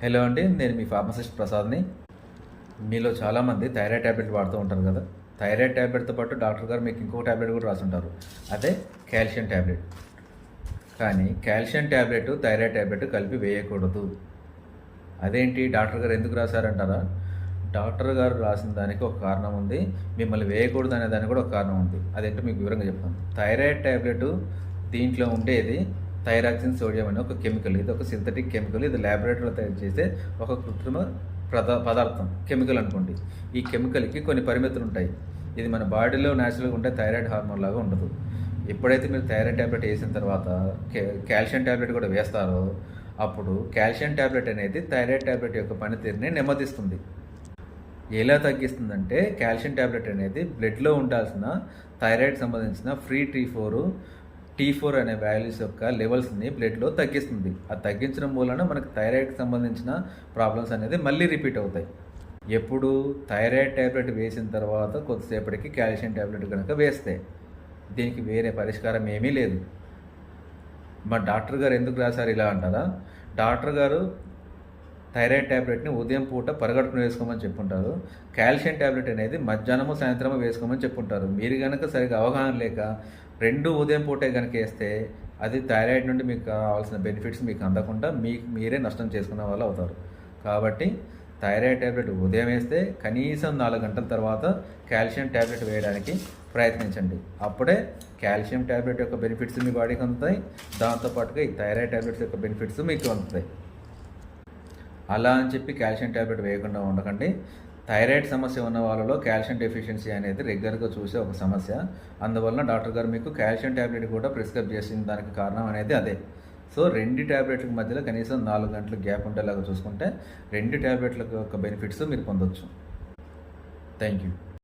Hello అండి నేను మీ pharmacist ప్రసాద్ని. మీలో చాలామంది థైరాయిడ్ ట్యాబ్లెట్ వాడుతూ ఉంటారు కదా. థైరాయిడ్ ట్యాబ్లెట్తో పాటు డాక్టర్ గారు మీకు ఇంకో ట్యాబ్లెట్ కూడా రాసుంటారు. అదే కాల్షియం ట్యాబ్లెట్ కానీ కాల్షియం ట్యాబ్లెట్ థైరాయిడ్ ట్యాబ్లెట్ కలిపి వేయకూడదు. అదేంటి డాక్టర్ గారు ఎందుకు రాశారంటారా? డాక్టర్ గారు రాసిన దానికి ఒక కారణం ఉంది. మిమ్మల్ని వేయకూడదు అనే దానికి కూడా ఒక కారణం ఉంది. అదేంటో మీకు వివరంగా చెప్తాను. థైరాయిడ్ ట్యాబ్లెట్ దీంట్లో ఉండేది థైరాక్సిన్ సోడియం అనే ఒక కెమికల్. ఇది ఒక సింథటిక్ కెమికల్. ఇది ల్యాబొరేటరీలో తయారు చేసే ఒక కృత్రిమ ప్రద పదార్థం కెమికల్ అనుకోండి. ఈ కెమికల్కి కొన్ని పరిమితులు ఉంటాయి. ఇది మన బాడీలో న్యాచురల్గా ఉండే థైరాయిడ్ హార్మోన్ లాగా ఉండదు. ఎప్పుడైతే మీరు థైరాయిడ్ ట్యాబ్లెట్ వేసిన తర్వాత కాల్షియం ట్యాబ్లెట్ కూడా వేస్తారో అప్పుడు కాల్షియం ట్యాబ్లెట్ అనేది థైరాయిడ్ ట్యాబ్లెట్ యొక్క పనితీరుని నెమ్మదిస్తుంది. ఎలా తగ్గిస్తుందంటే కాల్షియం ట్యాబ్లెట్ అనేది బ్లడ్లో ఉండాల్సిన థైరాయిడ్ సంబంధించిన free T four T four అనే వాల్యూస్ యొక్క లెవెల్స్ని బ్లడ్లో తగ్గిస్తుంది. అది తగ్గించడం మూలన మనకు థైరాయిడ్కి సంబంధించిన ప్రాబ్లమ్స్ అనేది మళ్ళీ రిపీట్ అవుతాయి. ఎప్పుడు థైరాయిడ్ ట్యాబ్లెట్ వేసిన తర్వాత కొద్దిసేపటికి కాల్షియం ట్యాబ్లెట్ కనుక వేస్తే దీనికి వేరే పరిష్కారం ఏమీ లేదు. మా డాక్టర్ గారు ఎందుకు రాశారు ఇలా అంటారా? డాక్టర్ గారు థైరాయిడ్ ట్యాబ్లెట్ని ఉదయం పూట పరగడుపున వేసుకోమని చెప్పుంటారు. కాల్షియం ట్యాబ్లెట్ అనేది మధ్యాహ్నము సాయంత్రము వేసుకోమని చెప్పుంటారు. మీరు కనుక సరిగా అవగాహన లేక రెండు ఉదయం పూటే కనుక వేస్తే అది థైరాయిడ్ నుండి మీకు కావాల్సిన బెనిఫిట్స్ మీకు అందకుండా మీకు మీరే నష్టం చేసుకున్న వాళ్ళు అవుతారు. కాబట్టి థైరాయిడ్ ట్యాబ్లెట్ ఉదయం వేస్తే కనీసం నాలుగు గంటల తర్వాత కాల్షియం ట్యాబ్లెట్ వేయడానికి ప్రయత్నించండి. అప్పుడే కాల్షియం ట్యాబ్లెట్ యొక్క బెనిఫిట్స్ మీ బాడీకి అందుతాయి. దాంతోపాటుగా ఈ థైరాయిడ్ ట్యాబ్లెట్స్ యొక్క బెనిఫిట్స్ మీకు అందుతాయి. అలా అని చెప్పి కాల్షియం ట్యాబ్లెట్ వేయకుండా ఉండకండి. థైరాయిడ్ సమస్య ఉన్న వాళ్ళలో కాల్షియం డెఫిషియన్సీ అనేది రెగ్యులర్గా చూసే ఒక సమస్య. అందువలన డాక్టర్ గారు మీకు కాల్షియం ట్యాబ్లెట్ కూడా ప్రిస్క్రైబ్ చేసిన దానికి కారణం అనేది అదే. సో రెండు ట్యాబ్లెట్ల మధ్యలో కనీసం నాలుగు గంటల గ్యాప్ ఉండేలాగా చూసుకుంటే రెండు ట్యాబ్లెట్ల యొక్క బెనిఫిట్స్ మీరు పొందొచ్చు. Thank you